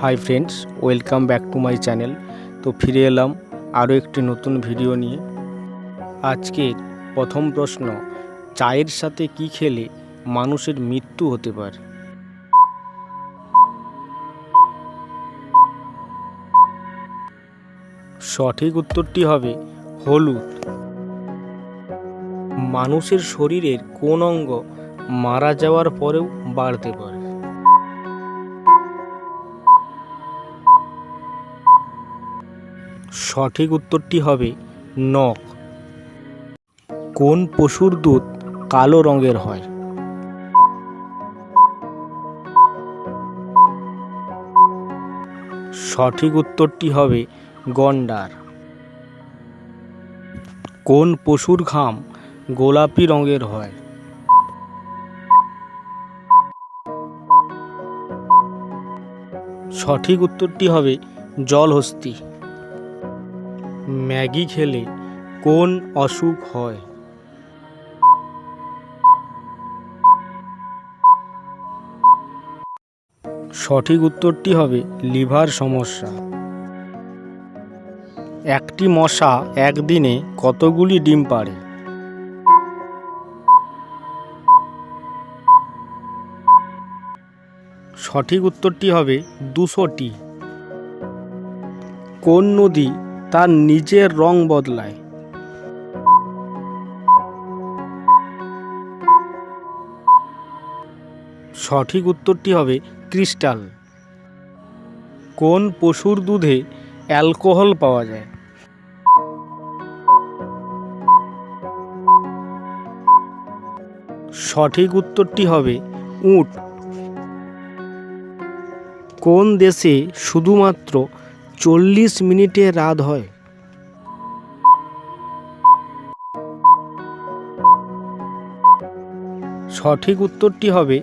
Hi friends welcome back to my channel তো ফিরে এলাম আরও একটি নতুন ভিডিও নিয়ে। আজকের প্রথম প্রশ্ন, চায়ের সাথে কি খেলে মানুষের মৃত্যু হতে পারে? সঠিক উত্তরটি হবে হলুদ। মানুষের শরীরের কোন অঙ্গ মারা যাওয়ার পরেও বাড়তে পারে। সঠিক উত্তরটি হবে নখ। কোন পশুর দুধ কালো রঙের হয়? সঠিক উত্তরটি হবে গন্ডার। কোন পশুর ঘাম গোলাপি রঙের হয়? সঠিক উত্তরটি হবে জলহস্তি। ম্যাগি খেলে কোন অসুখ হয়? সঠিক উত্তরটি হবে লিভার সমস্যা। একটি মশা একদিনে কতগুলি ডিম পাড়ে? সঠিক উত্তরটি হবে দুশোটি। কোন নদী তার নিজের রং বদলায়। সঠিক উত্তরটি হবে ক্রিস্টাল। কোন পশুর দুধে অ্যালকোহল পাওয়া যায়? সঠিক উত্তরটি হবে উট। কোন দেশে শুধুমাত্র চল্লিশ মিনিটে রাত হয়। সঠিক উত্তরটি হবে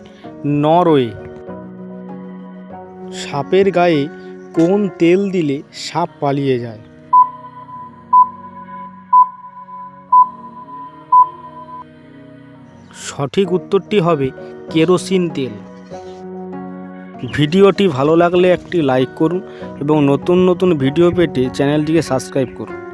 নরওয়ে। সাপের গায়ে কোন তেল দিলে সাপ পালিয়ে যায়? সঠিক উত্তরটি হবে কেরোসিন তেল। ভিডিওটি ভালো লাগলে একটি লাইক করুন এবং নতুন নতুন ভিডিও পেতে চ্যানেলটিকে সাবস্ক্রাইব করুন।